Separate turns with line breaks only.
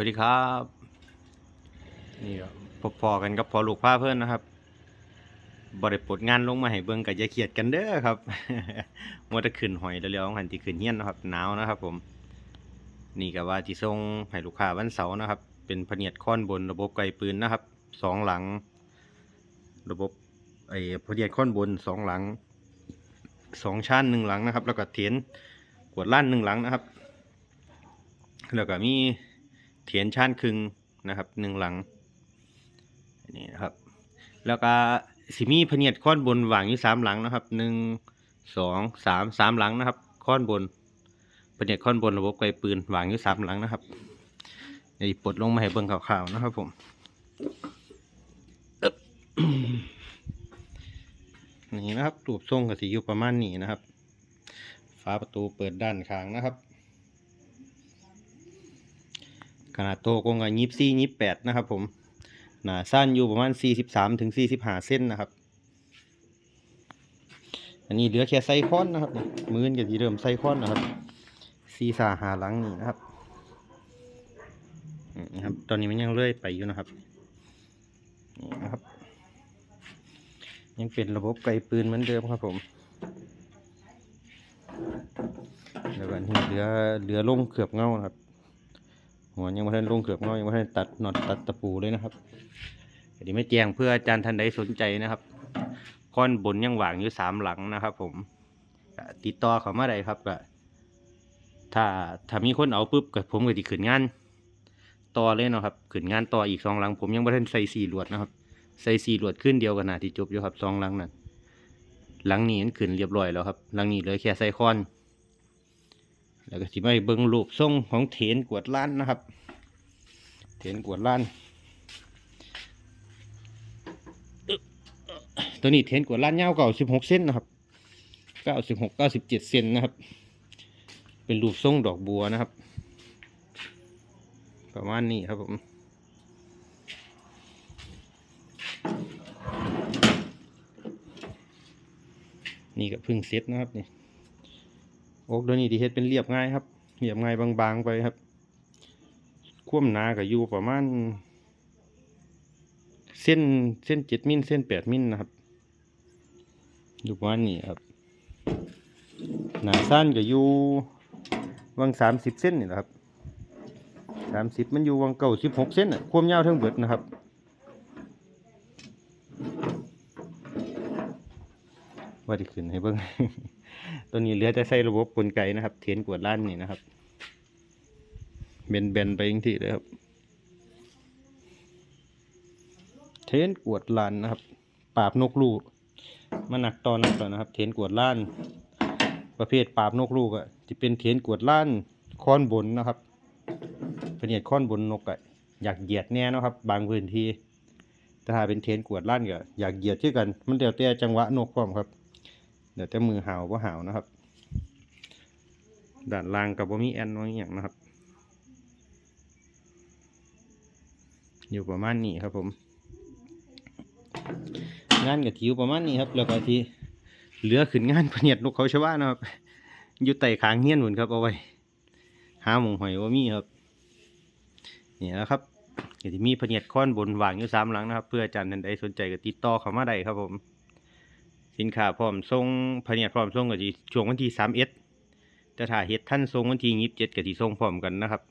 วัสดีครับ นี่ก็พบพอกันกับพอลูกผ้าเพื่อนนะครับบริปลดงานลงมาให้เบิ่งกับอย่าเขียดกันเด้อครับมัวแต่ขึ้นหอยเร็วๆหันที่ขึ้นเฮียนนะครับหนาวนะครับ ผม นี่ก็ว่าที่ส่งให้ลูกค้าวันเสาร์นะครับ เป็นพะเนียดค้อนบนระบบไกลปืนนะครับสองหลัง ระบบไอ้พะเนียดค้อนบนสองหลังสองชั้นหนึ่งหลังนะครับ แล้วก็เถียนกวดล้านหนึ่งหลังนะครับ แล้วก็มี เถียนชานครึ่งนะครับหนึ่งหลังนี่นะครับ แล้วก็สิมีพเนียดค้อนบนวางอยู่สามหลังนะครับหนึ่งสองสามสามหลังนะครับค้อนบนพเนียดค้อนบนระบบไกลปืนวางอยู่สามหลังนะครับเดี๋ยวปลดลงมาให้เบิ่งข่าวๆนะครับผมนี่นะครับรูปทรงก็สิอยู่ประมาณนี้นะครับ ฝาประตูเปิดด้านข้างนะครับ ขนาดโตกงกับยิบซี่ยิบแปดนะครับ ผมหนาสั้นอยู่ประมาณสี่สิบสามถึงสี่สิบห้าเส้นนะครับ อันนี้เหลือแค่ไซคอนนะครับมือนกับที่เริ่มไซคอนนะครับซีสาหาหลังนี่นะครับนี่ครับ ตอนนี้มันยังเลื่อยไปอยู่นะครับนี่นะครับ ยังเป็นระบบไกลปืนเหมือนเดิมครับผมแล้วก็นี่เหลือเหลือลงเขือบเงาครับ หัวยังไม่ทันลงเกือบน้อยยังไม่ทันตัดนอตตัดตะปูเลยนะครับอันนี้ไม่แจ้งเพื่ออาจารย์ท่านใดสนใจนะครับค้อนบนยังหวางอยู่สามหลังนะครับ ผมติดต่อเขามาได้ครับก็ถ้าถ้ามีคนเอาปุ๊บก็ผมก็จะขึ้นงานต่อเลยเนาะครับขึ้นงานต่ออีกสองหลัง ผมยังไม่ทันใส่สี่หลวดนะครับ ใส่สี่หลวดขึ้นเดียวกันนาที่จบอยู่ครับสองหลังนั้นหลังนี้นขึ้นเรียบร้อยแล้วครับหลังนี้เหลยแค่ใส่คอน แล้วก็สิมาเบิ่งรูปทรงของเถนกวดล้านนะครับ เถนกวดล้าน ตัวนี้เถนกวดล้านยาวเก่าสิบหกเซนนะครับเก้าสิบหกเก้าสิบเจ็ดเซนนะครับ เป็นรูปทรงดอกบัวนะครับ ประมาณนี้ครับผมนี่ก็พึ่งเซ็ตนะครับนี่ โอกตัวนี้ที่เฮ็ดเป็นเรียบง่ายครับเรียบง่ายบางๆไปครับ ความหนาก็อยู่ประมาณ เส้นเส้นเจ็ดมิลเส้นแปดมิลนะครับอยู่ประมาณนี้ครับหนาสั้นก็อยู่วังสามสิบเส้นนี่แหละครับสามสิบมันอยู่วังเก่าสิบหกเส้นอะความยาวทั้งเบิดนะครับ ว่าที่ขึ้นให้เบิ่งตัวนี้เหลือแต่ใส่ระบบกลไกนะครับ เทียนกวดล้านนี่นะครับเบนเบนไปยังที่เลยครับ เทนกวดล้านนะครับ ปราบนกลูกมันหนักตอนนักตอนนะครับ เทนกวดล้าน ประเภทปราบนกลูกอะจะเป็นเทนกวดล้านค้อนบนนะครับเป็นเหยียดค้อนบนนกอะอยากเหยียดแน่นะครับ บางพื้นที่แต่ถ้าเป็นเทนกวดล้านก็อยากเหยียดชื่อกัน มันเดี๋ยวแต่จังหวะนกพร้อมครับ เดี๋ยวแต่มือหาวว่าหาวนะครับด้านล่างกับว่ามีแอนว่าอย่างนะครับ อยู่ประมาณนี้ครับผม งานกับทิวประมาณนี้ครับ แล้วก็ที่เหลือขึ้นงานพเนียดนกเขาชาวบ้านนะครับ อยู่ไต่ขางเฮี้ยนหมุนครับเอาไว้หาหมงหอยว่ามีครับนี่นะครับเดี๋ยวมีพเนียดค้อนบนวางอยู่สามหลังนะครับ เพื่ออาจารย์ท่านใดสนใจก็ติดต่อเข้ามาได้ครับผม สินค้าพร้อมส่งพะเนียดพร้อมส่งก็สิช่วงวันที่สามเอ็ดแต่ถ้าเฮ็ดท่านส่งวันที่ยี่สิบเจ็ดก็สิส่งพร้อมกันนะครับ